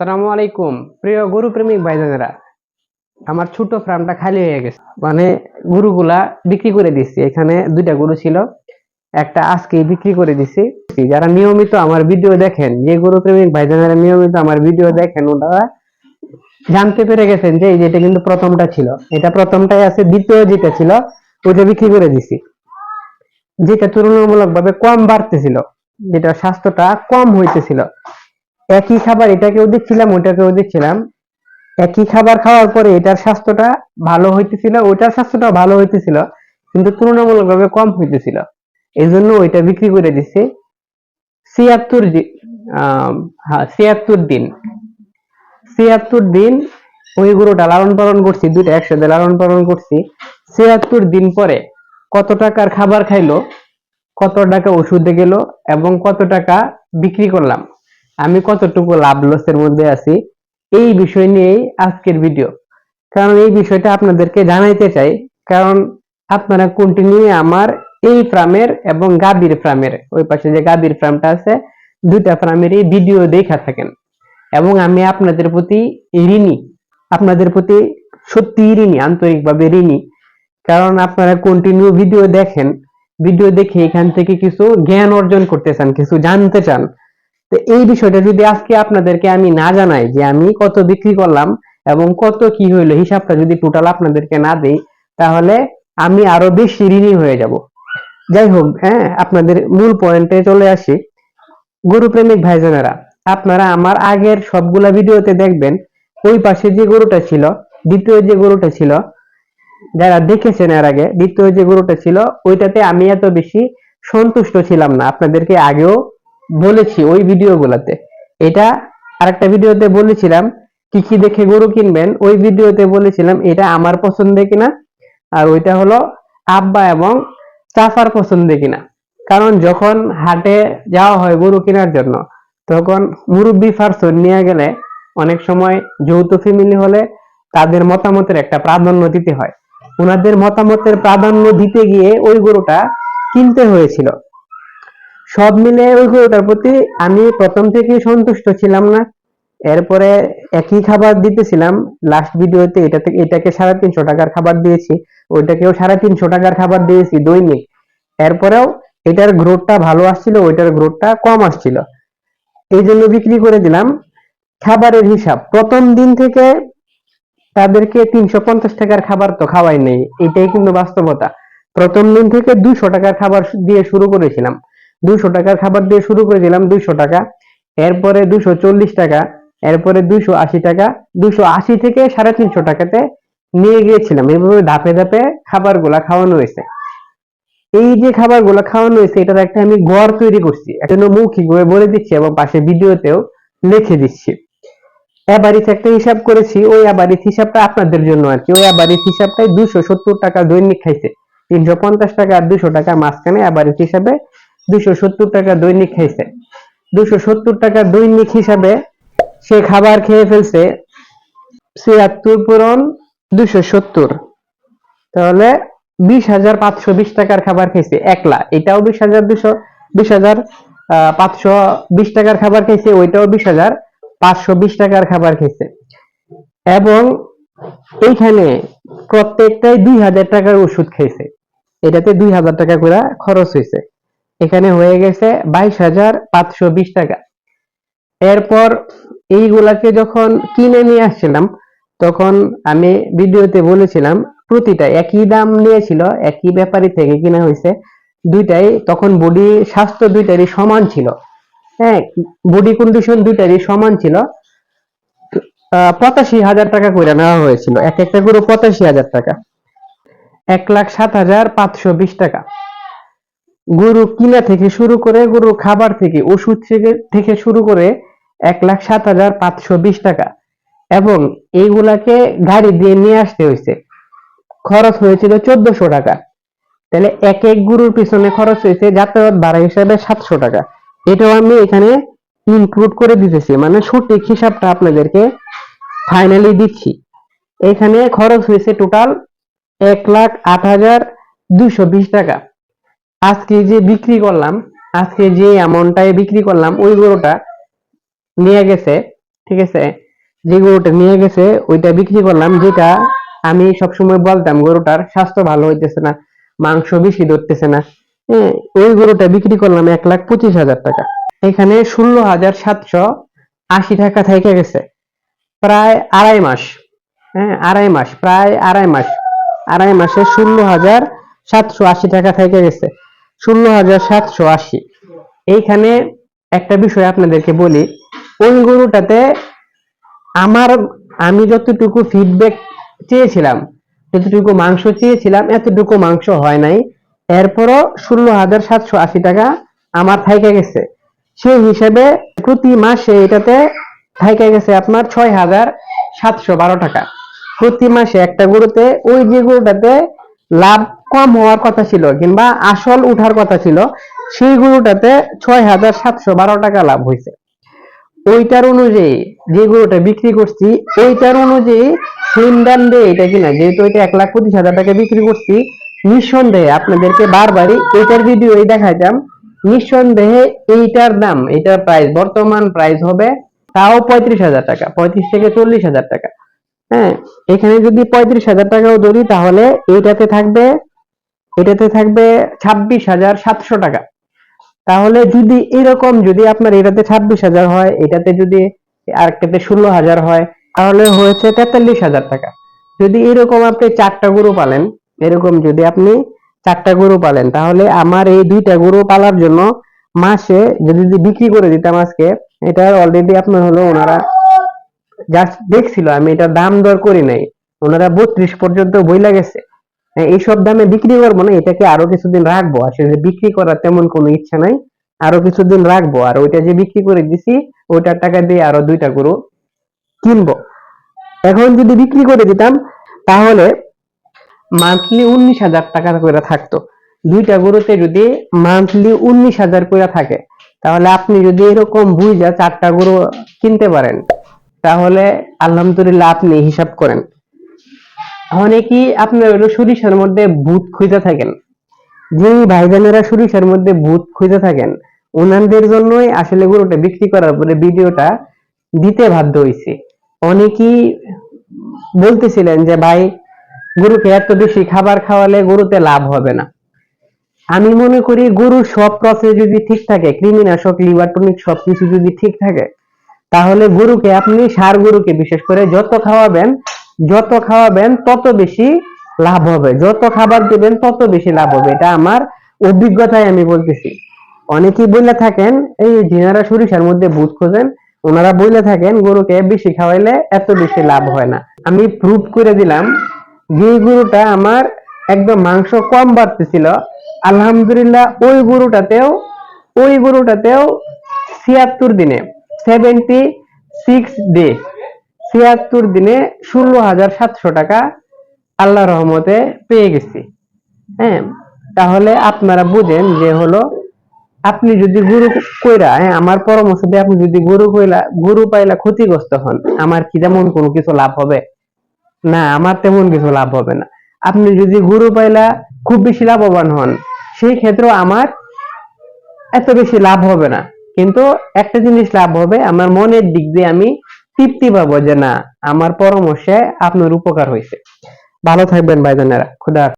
সালামু আলাইকুম। প্রিয় গরু প্রেমিক ভাইজানেরা, আমার ছোট ফার্মটা খালি হয়ে গেছে। মানে গরুগুলা বিক্রি করে দিচ্ছি। এখানে দুইটা গরু ছিল, একটা আজকেই বিক্রি করে দিছি যারা নিয়মিত আমার ভিডিও দেখেন, যে গরু প্রেমিক ভাইজানেরা নিয়মিত আমার ভিডিও দেখেন, ওনারা জানতে পেরে গেছেন যে এই কিন্তু প্রথমটা ছিল। এটা প্রথমটাই আছে, দ্বিতীয় যেটা ছিল, ওইটা বিক্রি করে দিছি যেটা তুলনামূলক ভাবে কম বাড়তেছিল, যেটা স্বাস্থ্যটা কম হইতেছিল। একই খাবার এটাকেও দিচ্ছিলাম, ওইটাকেও দিচ্ছিলাম। একই খাবার খাওয়ার পরে এটার স্বাস্থ্যটা ভালো হইতেছিল, ওইটার স্বাস্থ্যটা ভালো হইতেছিল, কিন্তু তুলনামূলক ভাবে কম হইতেছিল। এই জন্য ওইটা বিক্রি করে দিছি ছিয়াত্তর হ্যাঁ ছিয়াত্তর দিন। ছিয়াত্তর দিন ওই গরুটা লালন পালন করছি, দুইটা একসাথে লালন পালন করছি। ছিয়াত্তর দিন পরে কত টাকার খাবার খাইলো, কত টাকা ওষুধে গেল এবং কত টাকা বিক্রি করলাম। আমি কতটুকু লাভ লসের মধ্যে আছি এই বিষয় নিয়েই আজকের ভিডিও কারণ এই বিষয়টা আপনাদেরকে জানাইতে চাই, কারণ আপনারা কন্টিনিউ আমার এই ফার্মের এবং গাবির ফার্মের, ওই পাশে যে গাবির ফার্মটা আছে, দুইটা ফার্মেরই ভিডিও দেখা থাকেন। এবং আমি আপনাদের প্রতি ঋণী, আপনাদের প্রতি সত্যি ঋণী, আন্তরিকভাবে ঋণী। কারণ আপনারা কন্টিনিউ ভিডিও দেখেন ভিডিও দেখে এখান থেকে কিছু জ্ঞান অর্জন করতে চান, কিছু জানতে চান। তো এই বিষয়টা যদি আজকে আপনাদেরকে আমি না জানাই যে আমি কত বিক্রি করলাম এবং কত কি হইল, হিসাবটা যদি টোটাল আপনাদেরকে না দেই, তাহলে আমি আরও বেশি ঋণী হয়ে যাব। যাই হোক হ্যাঁ আপনাদের মূল পয়েন্টে চলে আসি। গরু প্রেমিক ভাইজানেরা, আপনারা আমার আগের সবগুলা ভিডিওতে দেখবেন, ওই পাশে যে গরুটা ছিল, দ্বিতীয় যে গরুটা ছিল, যারা দেখেছেন এর আগে, দ্বিতীয় যে গরুটা ছিল, ওইটাতে আমি এত বেশি সন্তুষ্ট ছিলাম না। আপনাদেরকে আগেও বলেছি ওই ভিডিওগুলোতে। এটা আরেকটা ভিডিওতে বলেছিলাম, কি কি দেখে গরু কিনবেন, ওই ভিডিওতে বলেছিলাম এটা আমার পছন্দে কিনা, আর ওইটা হলো আব্বা এবং চাফার পছন্দে কিনা। কারণ যখন হাটে যাওয়া হয় গরু কেনার জন্য, তখন মুরব্বী ফার্সন নিয়ে গেলে অনেক সময় যৌথ ফ্যামিলি হলে তাদের মতামতের একটা প্রাধান্য দিতে হয়। ওনাদের মতামতের প্রাধান্য দিতে গিয়ে ওই গরুটা কিনতে হয়েছিল। সব মিলে ওই গরুটার প্রতি আমি প্রথম থেকেই সন্তুষ্ট ছিলাম না। এরপরে একই খাবার দিতেছিলাম। লাস্ট ভিডিওতে এটা থেকে এটাকে সাড়ে তিনশো টাকার খাবার দিয়েছি। ওইটাকেও সাড়ে তিনশো টাকার খাবার দিয়েছি দৈনিক। এরপরেও এটার গ্রোথটা ভালো আসছিল, ওইটার গ্রোথটা কম আসছিল। এই জন্য বিক্রি করে দিলাম। খাবারের হিসাব, প্রথম দিন থেকে তাদেরকে তিনশো পঞ্চাশ টাকার খাবার তো খাওয়াই নেই। এটাই কিন্তু বাস্তবতা। প্রথম দিন থেকে দুইশো টাকার খাবার দিয়ে শুরু করেছিলাম। দুইশো টাকার খাবার দিয়ে শুরু করেছিলাম দুইশো টাকা। এরপরে দুইশো চল্লিশ টাকা, এরপরে দুইশো আশি টাকা, দুইশো আশি থেকে সাড়ে তিনশো টাকাতে নিয়ে গিয়েছিলাম। এইভাবে ধাপে ধাপে খাবারগুলা খাওয়ানো হয়েছে। এই যে খাবারগুলো খাওয়ানো হয়েছে, এটার একটা আমি গড় তৈরি করছি। একটা মৌখিকভাবে বলে দিচ্ছি এবং পাশে ভিডিওতেও লিখে দিচ্ছি। অ্যাভারেজ একটা হিসাব করেছি, ওই অ্যাভারেজ হিসাবটা আপনাদের জন্য আর কি। ওই অ্যাভারেজ হিসাবটাই দুশো সত্তর টাকা দৈনিক খাইছে। তিনশো পঞ্চাশ টাকা আর দুশো টাকার মাঝখানে অ্যাভারেজ হিসাবে দুশো সত্তর টাকা দৈনিক খাইছে। দুশো সত্তর টাকা দৈনিক হিসাবে সে খাবার খেয়ে ফেলছে ছিয়াত্তর পূরণ দুশো সত্তর। তাহলে বিশ হাজার পাঁচশো বিশ টাকার খাবার খাইছে একলা, এটাও বিশ হাজার দুশো বিশ হাজার পাঁচশো বিশ টাকার খাবার খেয়েছে ওইটাও বিশ হাজার পাঁচশো বিশ টাকার খাবার খেয়েছে এবং এইখানে প্রত্যেকটাই দুই হাজার টাকার ওষুধ খাইছে। এটাতে দুই হাজার টাকা করে খরচ হয়েছে এখানে হয়ে গেছে বাইশ হাজার পাঁচশো বিশ টাকা। এরপর এইগুলাকে যখন কিনে নিয়ে আসছিলাম, তখন আমি ভিডিওতে বলেছিলাম, প্রতিটা একই দাম নিয়েছিল, একই ব্যাপারী থেকে কিনা হয়েছে, দুইটাই তখন বডি স্বাস্থ্য দুইটারই সমান ছিল। হ্যাঁ বডি কন্ডিশন দুইটারই সমান ছিল। পঁচাশি হাজার টাকা করে নেওয়া হয়েছিল। এক একটা গরু পঁচাশি হাজার টাকা। এক লাখ সাত হাজার পাঁচশো বিশ টাকা। গরু কিনা থেকে শুরু করে গরু খাবার থেকে, ওষুধ থেকে থেকে শুরু করে এক লাখ সাত হাজার পাঁচশো বিশ টাকা। এবং এইগুলাকে গাড়ি দিয়ে নিয়ে আসতে হয়েছে। খরচ হয়েছিল চোদ্দশো টাকা। তাহলে এক এক গরুর পিছনে খরচ হয়েছে যাতায়াত ভাড়া হিসাবে সাতশো টাকা। এটাও আমি এখানে ইনক্লুড করে দিতেছি। মানে সঠিক হিসাবটা আপনাদেরকে ফাইনালি দিচ্ছি। এখানে খরচ হয়েছে টোটাল এক লাখ আট হাজার দুশো বিশ টাকা। আজকে যে বিক্রি করলাম, আজকে যে অ্যামাউন্টটায় বিক্রি করলাম, ওই গরুটা নিয়ে গেছে, ঠিক আছে? যে গরুটা নিয়ে গেছে, ওইটা বিক্রি করলাম, যেটা আমি সবসময় বলতাম, গরুটার স্বাস্থ্য ভালো হইতেছে না, মাংস বেশি ধরতেছে না। ওই গরুটা বিক্রি করলাম এক লাখ পঁচিশ হাজার টাকা। এখানে ষোলো হাজার সাতশো আশি টাকা থেকে গেছে। প্রায় আড়াই মাস হ্যাঁ আড়াই মাস, প্রায় আড়াই মাস, আড়াই মাসে ষোলো হাজার সাতশো আশি টাকা থেকে গেছে। ষোলো হাজার সাতশো আশি। এইখানে একটা বিষয় আপনাদেরকে বলি ওই গরুটাতে আমার, আমি যতটুকু ফিডব্যাক চেয়েছিলাম, যতটুকু মাংস চেয়েছিলাম, এতটুকু মাংস হয় নাই। এরপরও ষোলো হাজার সাতশো আশি টাকা আমার থাইকা গেছে। সেই হিসেবে প্রতি মাসে এটাতে থাইকা গেছে আপনার ছয় হাজার সাতশো বারো টাকা। প্রতি মাসে একটা গরুতে ওই যে গরুটাতে লাভ কম হওয়ার কথা ছিল, কিংবা আসল উঠার কথা ছিল, সেই গরুটাতে ছয় হাজার সাতশো বারো টাকা লাভ হয়েছে। ওইটার অনুযায়ী যে গরুটা বিক্রি করছি ওইটার অনুযায়ী সেম দিয়ে এটা কিনা, যেহেতু এটা এক লাখ পঁচিশ হাজার টাকা বিক্রি করছি, নিঃসন্দেহে আপনাদেরকে বারবারই এইটার ভিডিও দেখাইতাম, নিঃসন্দেহে এইটার দাম এইটার প্রাইস বর্তমান প্রাইস হবে তাও পঁয়ত্রিশ হাজার টাকা, পঁয়ত্রিশ থেকে চল্লিশ হাজার টাকা। হ্যাঁ এখানে যদি পঁয়ত্রিশ হাজার টাকাও ধরি, তাহলে এইটাতে থাকবে এটাতে থাকবে ছাব্বিশ হাজার সাতশো টাকা। তাহলে যদি এরকম যদি আপনার এটাতে ছাব্বিশ হাজার হয়, এটাতে যদি আরেকটাতে ষোলো হাজার হয়, তাহলে হয়েছে তেতাল্লিশ হাজার টাকা। যদি এরকম আপনি চারটা গরু পালেন, এরকম যদি আপনি চারটা গরু পালেন, তাহলে আমার এই দুইটা গরু পালার জন্য মাসে যদি বিক্রি করে দিতাম আজকে, এটা অলরেডি আপনার হলো ওনারা জাস্ট দেখছিল, আমি এটা দাম দর করি নাই। ওনারা বত্রিশ পর্যন্ত বইলা গেছে। এইসব দামে বিক্রি করব না, এটাকে আরও কিছুদিন রাখব। আসলে বিক্রি করার তেমন কোনো ইচ্ছা নাই, আরও কিছুদিন রাখব। আর ওইটা যে বিক্রি করে দিছি, ওইটার টাকা দিয়ে আরও দুইটা গরু কিনবো। এখন যদি বিক্রি করে দিতাম, তাহলে মান্থলি উনিশ হাজার টাকা করে থাকতো। দুইটা গরুতে যদি মান্থলি উনিশ হাজার করে থাকে, তাহলে আপনি যদি এরকম বুঝা চারটা গরু কিনতে পারেন, তাহলে আলহামদুলিল্লাহ আপনি হিসাব করেন। অনেকেই আপনার হলো সরিষার মধ্যে ভূত খুঁজে থাকেন। যে ভাইজানেরা সরিষার মধ্যে ভূত খুঁজে থাকেন, ওনাদের জন্যই আসলে গরুটা বিক্রি করার পরে ভিডিওটা দিতে বাধ্য হয়েছি অনেকেই বলতেছিলেন যে, ভাই, গরুকে এত বেশি খাবার খাওয়ালে গরুতে লাভ হবে না। আমি মনে করি গরুর সব প্রসেস যদি ঠিক থাকে, কৃমিনাশক, লিভার টনিক সবকিছু যদি ঠিক থাকে, তাহলে গরুকে আপনি সার গরুকে বিশেষ করে যত খাওয়াবেন যত খাওয়াবেন তত বেশি লাভ হবে। যত খাবার দিবেন তত বেশি লাভ হবে। এটা আমার অভিজ্ঞতায় আমি বলতেছি। অনেকেই বলে থাকেন, এই যিনারা সরিষার মধ্যে ভূত খোঁজেন, ওনারা বলে থাকেন, গরুকে বেশি খাওয়াইলে এত বেশি লাভ হয় না। আমি প্রুভ করে দিলাম, যে গরুটা আমার একদম মাংস কম বাড়তেছিল, আলহামদুলিল্লাহ ওই গরুটাতেও ওই গরুটাতেও ছিয়াত্তর দিনে সেভেন্টি সিক্স ডে ছিয়াত্তর দিনে ষোলো হাজার সাতশো টাকা আল্লাহ রহমতে পেয়ে গেছি। হ্যাঁ তাহলে আপনারা বুঝেন যে হলো, আপনি যদি গরু কইরা হ্যাঁ আমার পরামর্শ দিয়ে আপনি যদি গরু কইলা, গরু পাইলা ক্ষতিগ্রস্ত হন, আমার কি তেমন কোনো কিছু লাভ হবে? না, আমার তেমন কিছু লাভ হবে না। আপনি যদি গরু পাইলা খুব বেশি লাভবান হন, সেই ক্ষেত্রেও আমার এত বেশি লাভ হবে না। কিন্তু একটা জিনিস লাভ হবে, আমার মনের দিক দিয়ে আমি তৃপ্তি পাবো যে না আমার পরামর্শে আপনার উপকার হয়েছে ভালো থাকবেন ভাইজানেরা খুদা।